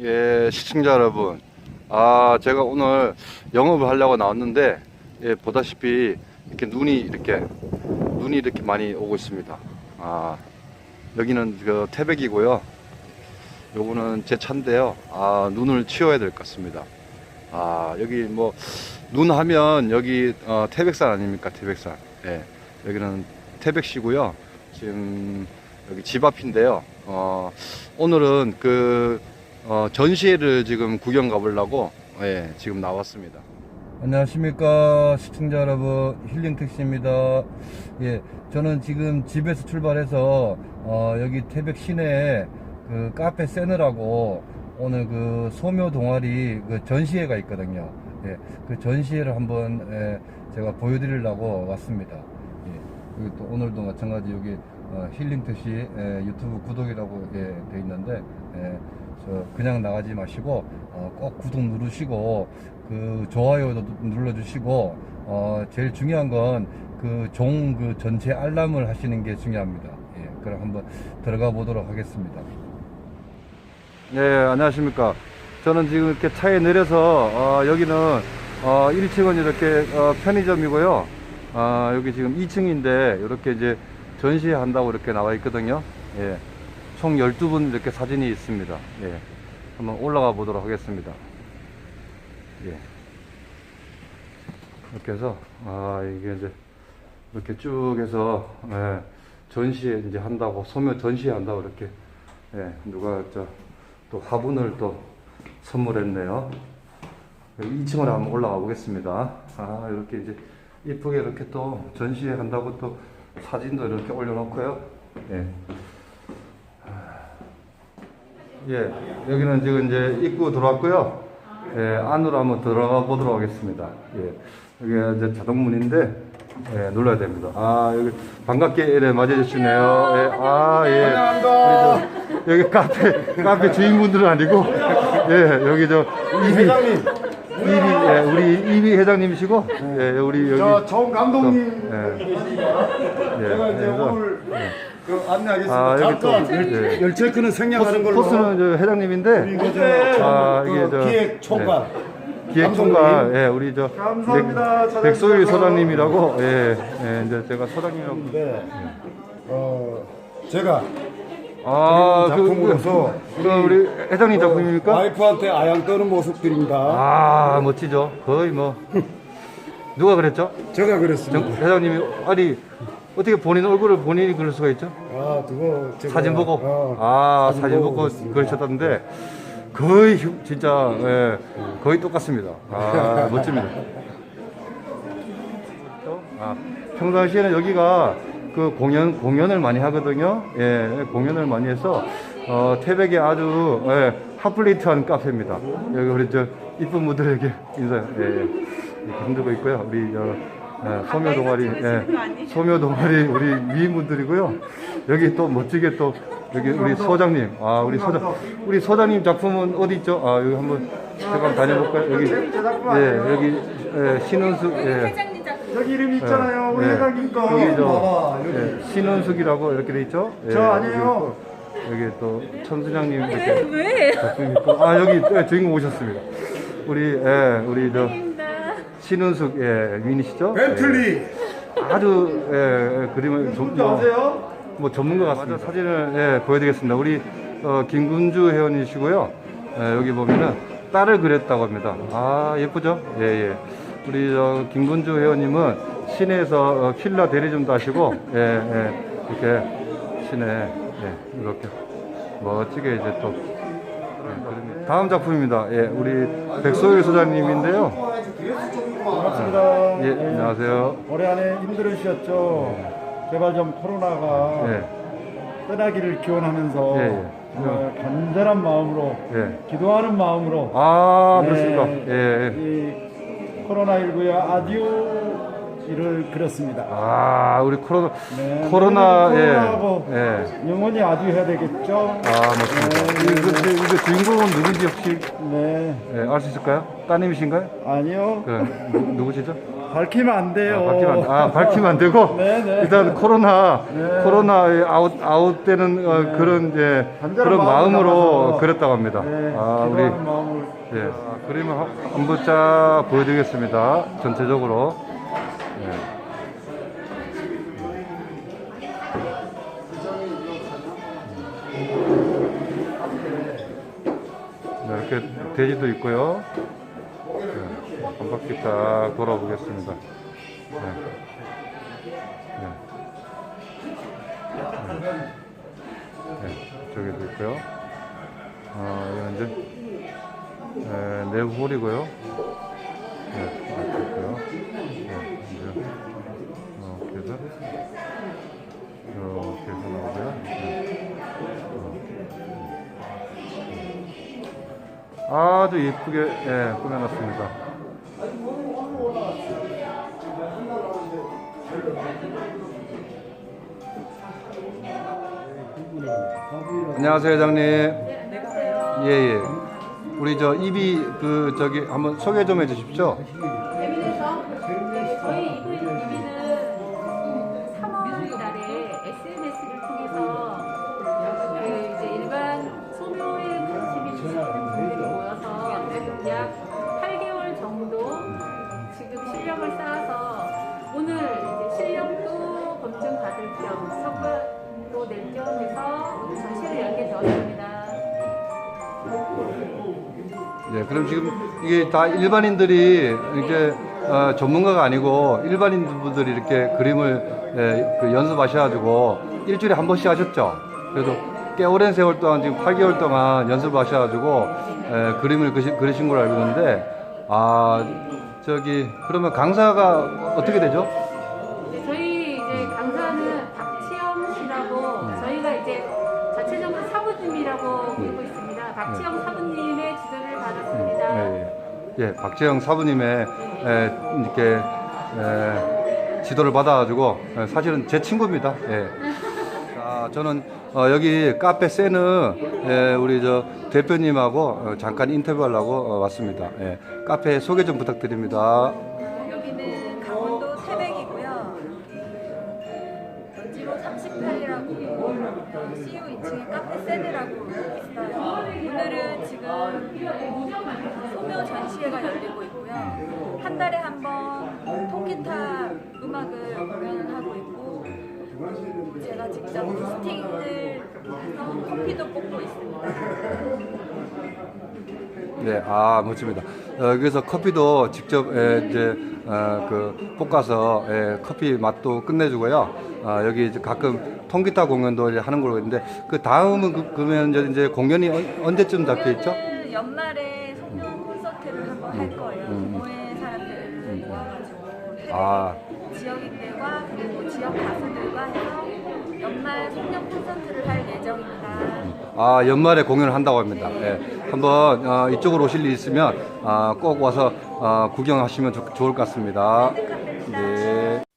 예, 시청자 여러분. 아, 제가 오늘 영업을 하려고 나왔는데, 예, 보다시피 이렇게 눈이 이렇게, 눈이 이렇게 많이 오고 있습니다. 아, 여기는 그 태백이고요. 요거는 제 차인데요. 아, 눈을 치워야 될 것 같습니다. 아, 여기 뭐, 눈 하면 여기, 어, 태백산 아닙니까? 태백산. 예, 여기는 태백시고요. 지금 여기 집 앞인데요. 어, 오늘은 그, 어, 전시회를 지금 구경 가보려고, 예, 지금 나왔습니다. 안녕하십니까 시청자 여러분 힐링 택시입니다. 예, 저는 지금 집에서 출발해서 어, 여기 태백 시내에 그 카페 세느라고 오늘 그 소묘 동아리 그 전시회가 있거든요. 예, 그 전시회를 한번 예, 제가 보여드리려고 왔습니다. 예, 여기 또 오늘도 마찬가지 여기 어, 힐링 택시 예, 유튜브 구독이라고 예, 돼 있는데 예, 저 그냥 나가지 마시고 어, 꼭 구독 누르시고 그 좋아요도 눌러주시고 어, 제일 중요한 건 그 종 그 전체 알람을 하시는 게 중요합니다. 예, 그럼 한번 들어가 보도록 하겠습니다. 네, 안녕하십니까. 저는 지금 이렇게 차에 내려서 어, 여기는 어, 1층은 이렇게 어, 편의점이고요. 아, 여기 지금 2층인데 이렇게 이제 전시한다고 이렇게 나와 있거든요. 예. 총 12분 이렇게 사진이 있습니다. 예. 한번 올라가 보도록 하겠습니다. 예. 이렇게 해서, 아, 이게 이제, 이렇게 쭉 해서, 예, 전시회 이제 한다고, 소묘 전시회 한다고 이렇게, 예, 누가 저, 또 화분을 또 선물했네요. 2층으로 한번 올라가 보겠습니다. 아, 이렇게 이제 이쁘게 이렇게 또 전시회 한다고 또 사진도 이렇게 올려놓고요. 예. 예, 여기는 지금 이제 입구 들어왔고요. 예, 안으로 한번 들어가 보도록 하겠습니다. 예, 여기가 이제 자동문인데, 예, 눌러야 됩니다. 아, 여기 반갑게 이래 맞아주시네요. 예, 아, 예. 여기, 저, 여기 카페, 카페 주인분들은 아니고, 예, 여기 저, 이비, 회장님, 이비, 예, 우리 이비 회장님이시고, 예, 우리 여기. 저 정 감독님 예, 제가 이제 그래서, 오늘 그 안내하겠습니다. 아, 여기 또, 잠깐 예. 열체크는 생략하는 걸로. 포스는 저 회장님인데, 그리고 저 아, 그 이게 저- 기획 총괄. 기획총괄, 감독님. 예, 우리 저 감사합니다, 백- 백소일 소장님이라고, 예, 예, 이제 제가 소장님이라고. 네. 어, 제가 아, 그, 작품으로서 그, 그 우리 회장님 작품입니까? 와이프한테 아양 떠는 모습들입니다. 아, 멋지죠. 거의 뭐 누가 그랬죠? 제가 정, 그랬습니다. 회장님이 아니 어떻게 본인 얼굴을 본인이 그릴 수가 있죠? 아, 그거 제가 사진 보고, 어, 아, 사진 보고 그랬습니다. 그러셨다는데 거의 흉- 진짜 예, 거의 똑같습니다. 아, 멋집니다. 아, 평상시에는 여기가 그 공연 공연을 많이 하거든요. 예, 공연을 많이 해서 어, 태백의 아주 예, 핫플레이트한 카페입니다. 여기 우리 저 이쁜 분들에게 인사 예, 예, 이렇게 흔들고 있고요. 우리 저 예, 소묘 동아리 예, 소묘 동아리 우리 미인분들이고요. 여기 또 멋지게 또 여기 우리 소장님 아 우리 소장 우리 소장님 작품은 어디 있죠? 아 여기 한번 잠깐 다녀볼까요? 여기 예 여기 예, 신은숙 예. 여기 이름 있잖아요. 우리 예. 회장님 거. 여기 저 봐봐, 여기. 예, 신은숙이라고 이렇게 돼 있죠? 예, 저 아니에요. 여기 또, 여기 또 천수장님 이렇게 왜? 작품 있고 아 여기 예, 주인공 오셨습니다. 우리 예 우리 저 신은숙 예 미인이시죠? 벤틀리. 예, 아주 예, 예, 그림을 좀 누군지 아세요? 뭐 전문가 같습니다. 사진을 예, 보여드리겠습니다. 우리 어, 김군주 회원이시고요. 예, 여기 보면은 딸을 그렸다고 합니다. 아 예쁘죠? 예 예. 우리 저 김군주 회원님은 시내에서 어, 킬라 대리점도 하시고 예, 예, 이렇게 시내 예, 이렇게 멋지게 이제 또 예, 그립니다. 다음 작품입니다. 예, 우리 백소일 소장님인데요. 반갑습니다. 예, 안녕하세요. 올해 안에 힘들으셨죠? 제발 좀 코로나가 예, 떠나기를 기원하면서 예, 예. 정말 간절한 마음으로 예. 기도하는 마음으로 아 네, 그렇습니까? 예. 예. 이 코로나19의 아디오 를 그렸습니다. 아, 우리 코로나, 네, 코로나, 예, 코로나하고 예. 영원히 아디해야 되겠죠? 아, 맞습니다. 네. 이거, 이거, 이거 주인공은 누군지 혹시 네, 예, 알수 있을까요? 따님이신가요? 아니요. 그, 누, 누구시죠? 밝히면 안 돼요. 아, 밝히면 안, 아, 밝히면 안 되고 네, 네. 일단 코로나 네. 코로나에 아웃 아웃되는 어, 네. 그런 간절한 그런 마음으로 담아서. 그랬다고 합니다. 네, 아, 우리 기도하는 마음을 예, 아, 그림을 한- 한 번짝 보여드리겠습니다. 전체적으로. 예. 네, 이렇게 돼지도 있고요. 네, 한 바퀴 딱 돌아보겠습니다. 네. 네. 네, 저기도 있고요. 아, 이건 이제 네, 내부 홀이고요. 이렇게 해서 나오고요. 네. 어. 아주 예쁘게 예, 꾸며놨습니다. 안녕하세요, 회장님. 예, 예. 우리 저 입이 그 저기 한번 소개 좀 해주십시오. 되었습니다. 예, 그럼 지금 이게 다 일반인들이 이제 어, 전문가가 아니고 일반인 분들이 이렇게 그림을 예, 그 연습하셔가지고 일주일에 한 번씩 하셨죠. 그래서 꽤 오랜 세월 동안 지금 8개월 동안 연습하셔가지고 예, 그림을 그시, 그리신 걸로 알고 있는데 아 저기 그러면 강사가 어떻게 되죠? 박치영 사부님의 지도를 받았습니다. 예, 예. 예, 박재영 사부님의 에, 이렇게 에, 지도를 받아가지고 에, 사실은 제 친구입니다. 예. 자, 저는 어, 여기 카페 세느 에, 우리 저 대표님하고 어, 잠깐 인터뷰하려고 어, 왔습니다. 예. 카페 소개 좀 부탁드립니다. 전시회가 열리고 있고요. 한 달에 한 번 통기타 음악을 공연을 하고 있고 제가 직접 스팅을 해서 커피도 뽑고 있습니다. 네, 아 멋집니다. 어, 그래서 커피도 직접 에, 이제 어, 그 볶아서 에, 커피 맛도 끝내주고요. 아, 여기 이제 가끔 통기타 공연도 이제 하는 걸로 있는데 그 다음은 그, 그러면 이제- 공연이 언- 언제쯤 잡혀 있죠? 연말에 아. 지역인들과 그리고 지역 가수들과 해서 연말 소녀 콘서트를 할 예정입니다. 아 연말에 공연을 한다고 합니다. 예. 한번 어, 이쪽으로 오실 일 있으면 아, 꼭 와서 어, 구경하시면 좋, 좋을 것 같습니다. 네.